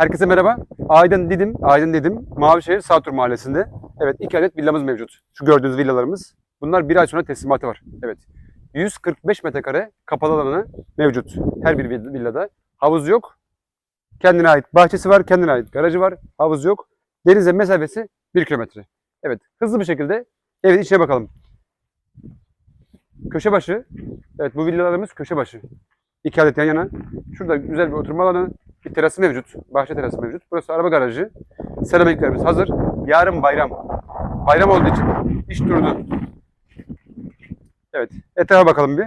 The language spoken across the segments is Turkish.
Herkese merhaba. Aydın Didim, Aydın Didim, Mavişehir Sağtur Mahallesi'nde. Evet, iki adet villamız mevcut. Şu gördüğünüz villalarımız. Bunlar bir ay sonra teslimatı var. Evet. 145 metrekare kapalı alanı mevcut. Her bir vill- villada. Havuz yok. Kendine ait bahçesi var, kendine ait garajı var. Havuz yok. Denize mesafesi 1 kilometre. Evet, hızlı bir şekilde evin içine bakalım. Köşe başı. Evet, bu villalarımız köşe başı. İki adet yan yana. Şurada güzel bir oturma alanı, bir terası mevcut. Bahçe terası mevcut. Burası araba garajı. Seramiklerimiz hazır. Yarın bayram. Bayram olduğu için iş durdu. Evet. Etrafa bakalım bir.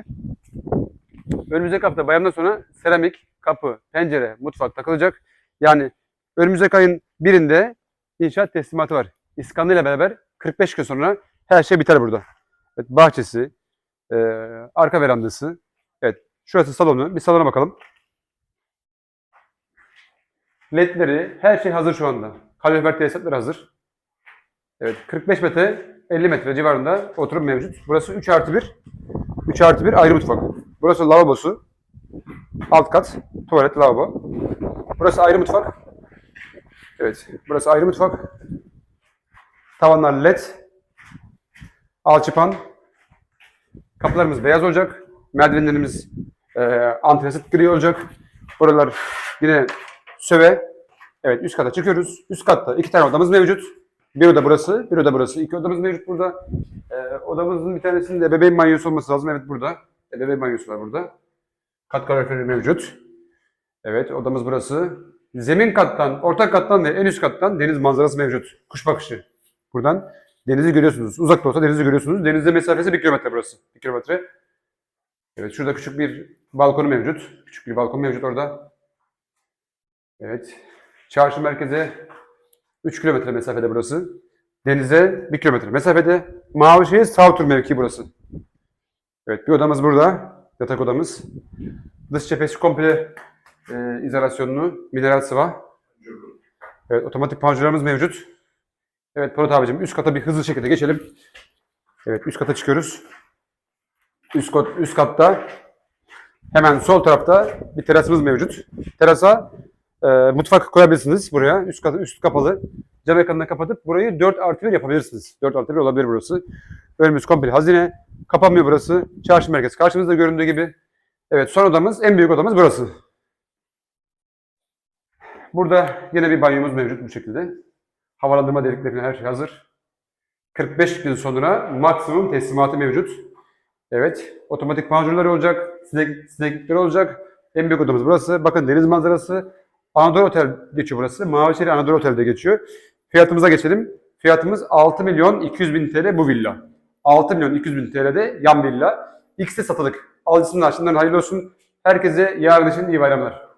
Önümüzdeki hafta bayramdan sonra seramik, kapı, pencere, mutfak takılacak. Yani önümüzdeki ayın birinde inşaat teslimatı var. İskanlı ile beraber 45 gün sonra her şey biter burada. Evet, bahçesi, eee, arka verandası. Evet, şurası salonu. Bir salona bakalım. Ledleri, her şey hazır şu anda. Kalorifer tesisatları hazır. Evet, 45 metre, 50 metre civarında oturum mevcut. Burası 3 artı 1. 3 artı 1 ayrı mutfak. Burası lavabosu. Alt kat, tuvalet, lavabo. Burası ayrı mutfak. Evet, burası ayrı mutfak. Tavanlar led. Alçıpan. Kapılarımız beyaz olacak. Merdivenlerimiz e, antresit gri olacak. Buralar yine söve. Evet üst kata çıkıyoruz. Üst katta iki tane odamız mevcut. Bir oda burası, bir oda burası. İki odamız mevcut burada. Ee, odamızın bir tanesinde bebeğin banyosu olması lazım. Evet burada. E, bebeğin banyosu var burada. Kat kaloriferi mevcut. Evet odamız burası. Zemin kattan, orta kattan ve en üst kattan deniz manzarası mevcut. Kuş bakışı. Buradan denizi görüyorsunuz. Uzakta olsa denizi görüyorsunuz. Denize mesafesi bir kilometre burası. Bir kilometre. Evet şurada küçük bir balkonu mevcut. Küçük bir balkon mevcut orada. Evet. Çarşı merkeze 3 kilometre mesafede burası. Denize 1 kilometre mesafede. Mavişehir Savtur mevki burası. Evet bir odamız burada. Yatak odamız. Dış cephesi komple e, izolasyonlu. Mineral sıva. Evet otomatik panjurlarımız mevcut. Evet Polat abicim üst kata bir hızlı şekilde geçelim. Evet üst kata çıkıyoruz. Üst, kat, üst katta hemen sol tarafta bir terasımız mevcut. Terasa e, mutfak koyabilirsiniz buraya. Üst katı üst kapalı. Cam ekranını kapatıp burayı 4 artı 1 yapabilirsiniz. 4 artı 1 olabilir burası. Önümüz komple hazine. Kapanmıyor burası. Çarşı merkez. Karşımızda göründüğü gibi. Evet son odamız, en büyük odamız burası. Burada yine bir banyomuz mevcut bu şekilde. Havalandırma delikleri her şey hazır. 45 gün sonra maksimum teslimatı mevcut. Evet, otomatik panjurları olacak, sinek, sineklikleri olacak. En büyük odamız burası. Bakın deniz manzarası. Anadolu Otel geçiyor burası. Mavişehir Anadolu Otel'de geçiyor. Fiyatımıza geçelim. Fiyatımız 6 milyon 200 bin TL bu villa. 6 milyon 200 bin TL'de yan villa. X'de satılık. Alıcısının açısından hayırlı olsun. Herkese yarın için iyi bayramlar.